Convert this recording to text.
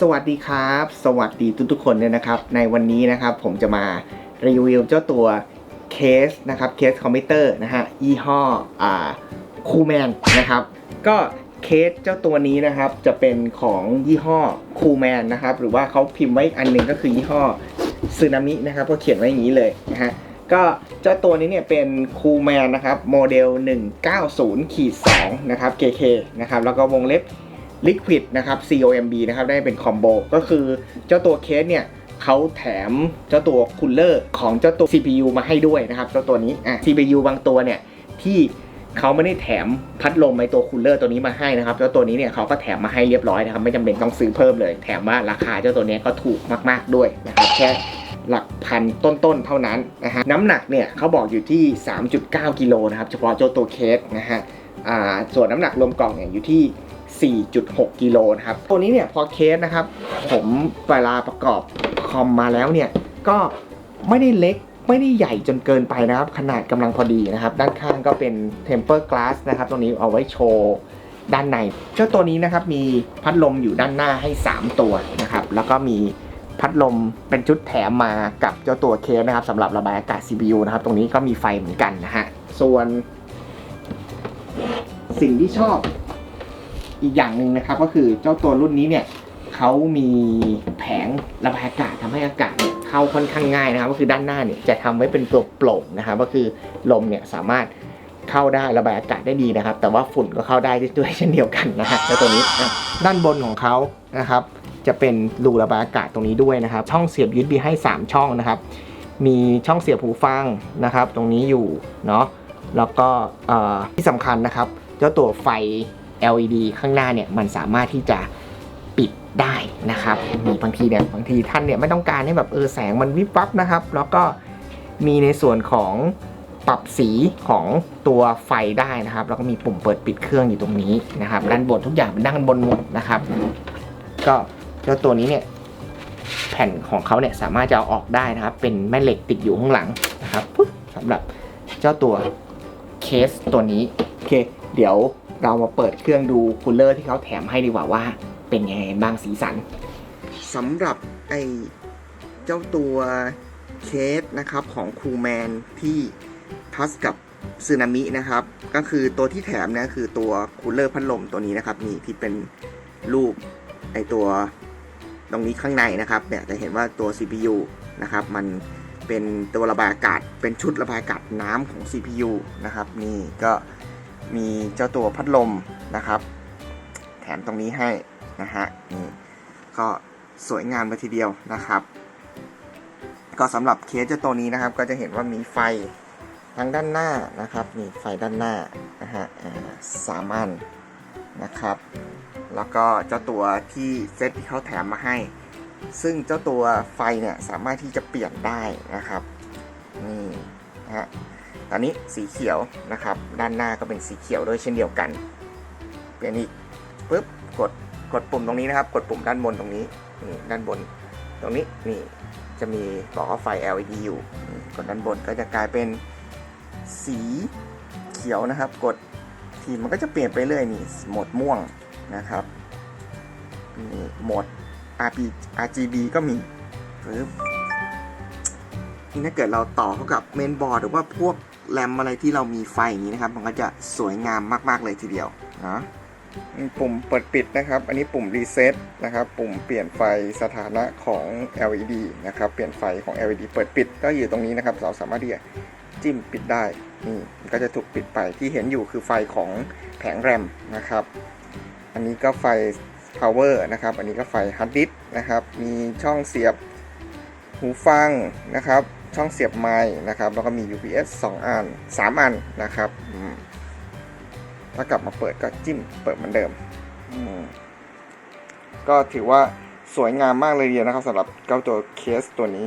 สวัสดีครับ สวัสดีทุกๆคนเลยนะครับ ในวันนี้นะครับผมจะมารีวิวเจ้าตัวเคสนะครับเคสคอมพิวเตอร์นะฮะยี่ห้ออ่าคูแมนนะครับ ก็เคสเจ้าตัวนี้นะครับจะเป็นของยี่ห้อคูแมนนะครับ หรือว่าเขาพิมพ์ไว้อีกอันหนึ่งก็คือยี่ห้อซึนามินะครับก็เขียนไว้อย่างนี้เลยนะฮะก็เจ้าตัวนี้เนี่ยเป็นคูแมนนะครับโมเดล 190ขีด2นะครับ KK นะครับแล้วก็วงเล็บ Liquid นะครับ COMB นะครับได้เป็นคอมโบก็คือเจ้าตัวเคสเนี่ยเขาแถมเจ้าตัวคูลเลอร์ของเจ้าตัว CPU มาให้ด้วยนะครับเจ้าตัวนี้อะ CPU บางตัวเนี่ยที่เขาไม่ได้แถมพัดลมในตัวคูลเลอร์ตัวนี้มาให้นะครับเจ้าตัวนี้เนี่ยเขาก็แถมมาให้เรียบร้อยนะครับไม่จำเป็นต้องซื้อเพิ่มเลย แถมว่าราคาเจ้าตัวนี้ก็ถูกมาก ๆด้วยนะครับแค่หลักพันต้นๆเท่านั้นนะฮะน้ำหนักเนี่ยเขาบอกอยู่ที่ 3.9 กิโลนะครับเฉพาะเจ้าตัวเคสนะฮะอ่าส่วนน้ำหนักรวมกล่องเนี่ยอยู่ที่ 4.6 กิโลนะครับ ตัวนี้เนี่ยพอเคสนะครับ ผมเวลาประกอบคอมมาแล้วเนี่ย ก็ไม่ได้เล็กไม่ได้ใหญ่จนเกินไปนะครับ ขนาดกำลังพอดีนะครับ ด้านข้างก็เป็น temper glass นะครับ ตรงนี้เอาไว้โชว์ด้านใน เจ้าตัวนี้นะครับมีพัดลมอยู่ด้านหน้าให้ 3 ตัวนะครับ แล้วก็มีพัดลมเป็นชุดแถมมากับเจ้าตัวเคสนะครับสำหรับระบายอากาศ CPU นะครับ ตรงนี้ก็มีไฟเหมือนกันนะฮะ ส่วน สิ่งที่ชอบ อีกอย่างหนึ่งนะครับก็คือเจ้าตัวรุ่นนี้เนี่ยเขามีแผงระบายอากาศทำให้อากาศเนี่ยเข้าค่อนข้างง่ายนะครับ ก็คือด้านหน้าเนี่ยจะทำไว้เป็นตัวโปร่งนะครับก็คือลมเนี่ยสามารถเข้าได้ระบายอากาศได้ดีนะครับ แต่ว่าฝุ่นก็เข้าได้ด้วยเช่นเดียวกันนะฮะเจ้าตัวนี้ด้านบนของเขานะครับ จะเป็นรูระบายอากาศตรงนี้ด้วยนะครับ ช่องเสียบ USB ให้ 3 ช่องนะครับ มีช่องเสียบหูฟังนะครับ ตรงนี้อยู่เนาะแล้วก็ที่สำคัญนะครับ เจ้าตัวไฟ LED ข้างหน้าเนี่ยมันสามารถที่จะปิดได้นะครับมีบางทีเนี่ยบางทีท่านเนี่ยไม่ต้องการให้แบบเออแสงมันวิบวับนะครับ แล้วก็มีในส่วนของปรับสีของตัวไฟได้นะครับ แล้วก็มีปุ่มเปิดปิดเครื่องอยู่ตรงนี้นะครับ ด้านบนทุกอย่างเป็นด้านบนหมดนะครับ ก็เจ้าตัวนี้เนี่ยแผ่นของเขาเนี่ยสามารถจะเอาออกได้นะครับ เป็นแม่เหล็กติดอยู่ข้างหลังนะครับสำหรับเจ้าตัวเคสตัวนี้โอเค เดี๋ยว เรามาเปิดเครื่องดูคูลเลอร์ที่เขาแถมให้ดีกว่าว่า เป็นยังไงบ้างสีสันสำหรับไอเจ้าตัวเคสนะครับของคูแมนที่ทัสกับซึนามินะครับ ก็คือตัวที่แถมเนี่ยคือตัวคูลเลอร์พัดลมตัวนี้นะครับนี่ที่เป็นรูปไอตัวตรงนี้ข้างในนะครับเนี่ยจะเห็นว่าตัว CPU นะครับ มันเป็นตัวระบายอากาศเป็นชุดระบายอากาศน้ำของ CPU นะครับ นี่ก็ มีเจ้าตัวพัดลมนะครับ แถมตรงนี้ให้นะฮะนี่ก็สวยงามเลยทีเดียวนะครับ ก็สำหรับเคสเจ้าตัวนี้นะครับ ก็จะเห็นว่ามีไฟทั้งด้านหน้านะครับนี่ไฟด้านหน้านะฮะสามอันนะครับ แล้วก็เจ้าตัวที่เซตที่เขาแถมมาให้ ซึ่งเจ้าตัวไฟเนี่ยสามารถที่จะเปลี่ยนได้นะครับนี่นะฮะ ตอนนี้สีเขียวนะครับ ด้านหน้าก็เป็นสีเขียวด้วยเช่นเดียวกันเปลี่ยนอีกปุ๊บกดกดปุ่มตรงนี้นะครับ กดปุ่มด้านบนตรงนี้นี่ด้านบน ตรงนี้นี่จะมีบอกว่าไฟ LED อยู่กดด้านบนก็จะกลายเป็นสีเขียวนะครับ กดทีมันก็จะเปลี่ยนไปเรื่อยนี่โหมดม่วงนะครับนี่โหมด RP RGB ก็มีปึ๊บนี่ถ้าเกิดเราต่อเข้ากับเมนบอร์ดหรือว่าพวก แรมอะไรที่เรามีไฟอย่างนี้นะครับ มันก็จะสวยงามมาก ๆ เลยทีเดียวนะปุ่มเปิดปิดนะครับ อันนี้ปุ่มรีเซ็ตนะครับ ปุ่มเปลี่ยนไฟสถานะของ LED นะครับ เปลี่ยนไฟของ LED เปิดปิดก็อยู่ตรงนี้นะครับ เราสามารถที่จะจิ้มปิดได้ นี่ก็จะถูกปิดไป ที่เห็นอยู่คือไฟของแผงแรมนะครับ อันนี้ก็ไฟ power นะครับ อันนี้ก็ไฟ hard disk นะครับ มีช่องเสียบหูฟังนะครับ ช่องเสียบไม้นะครับ แล้วก็มี UPS 2 อัน 3 อันนะครับถ้ากลับมาเปิดก็จิ้มเปิดเหมือนเดิมมก็ถือว่าสวยงามมากเลยเดียวนะครับสำหรับเก้าตัวเคสตัวนี้